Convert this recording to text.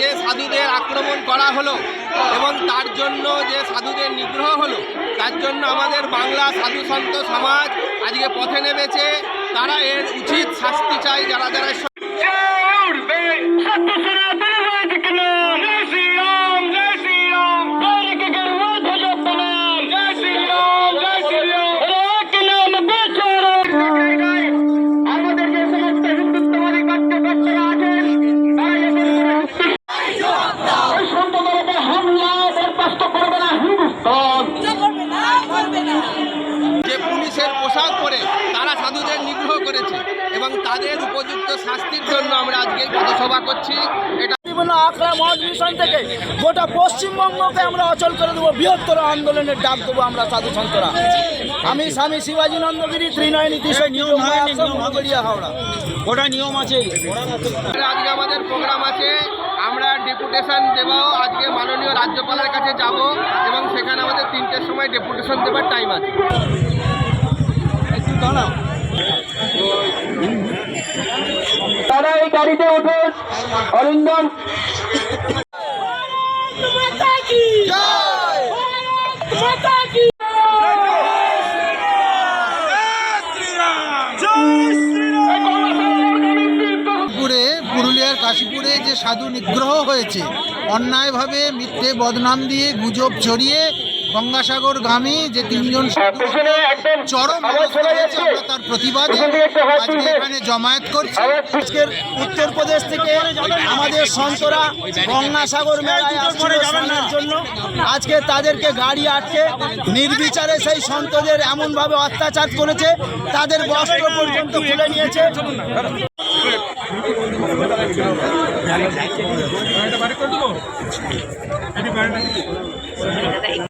যে সাধুদের আক্রমণ করা হলো এবং তার জন্য যে সাধুদের নিগ্রহ হলো, তার জন্য আমাদের বাংলা সাধু সন্ত সমাজ আজকে পথে নেমেছে। তারা এর উচিত শাস্তি না হিন্দুস্তান করবে না করবে না। যে পুলিশের পোশাক পরে তারা সাধুদের নিগ্রহ করেছে এবং তাদের উপযুক্ত শাস্তির জন্য আমরা আজকে এই পথসভা করছি। এটা বিভিন্ন আখড়া মিশন থেকে গোটা পশ্চিমবঙ্গকে আমরা অচল করে দেবো বৃহত্তর আন্দোলনের ডাক দেবো আমরা সাধু সন্তরা। আমি স্বামী শিবাজী নন্দগিরি ত্রিনয়নী হয়নি হাওড়া। ওটা নিয়ম আছে। আজকে আমাদের প্রোগ্রাম আছে আমরা ডেপুটেশন দেব আজকে রাজ্যপালের কাছে যাব এবং সেখানে আমাদের তিনটের সময় ডেপুটেশন দেবার টাইম আছে। তারা এই গাড়িতে উঠুন অরিন্দম মাতা কাশীপুরে যে সাধু নিগ্রহ হয়েছে অন্যায়ভাবে মিথ্যে বদনাম দিয়ে গুজব ছড়িয়ে গঙ্গাসাগর গামী যে তিনজন সাধু চরম তার প্রতিবাদে আজকে এখানে জমায়েত করছে। আজকের উত্তরপ্রদেশ থেকে আমাদের সন্তরা গঙ্গাসাগর মেলায় জন্য। আজকে তাদেরকে গাড়ি আটকে নির্বিচারে সেই সন্তদের এমনভাবে অত্যাচার করেছে তাদের বস্ত্র পর্যন্ত খুলে নিয়েছে। বাইরে করে দেবো?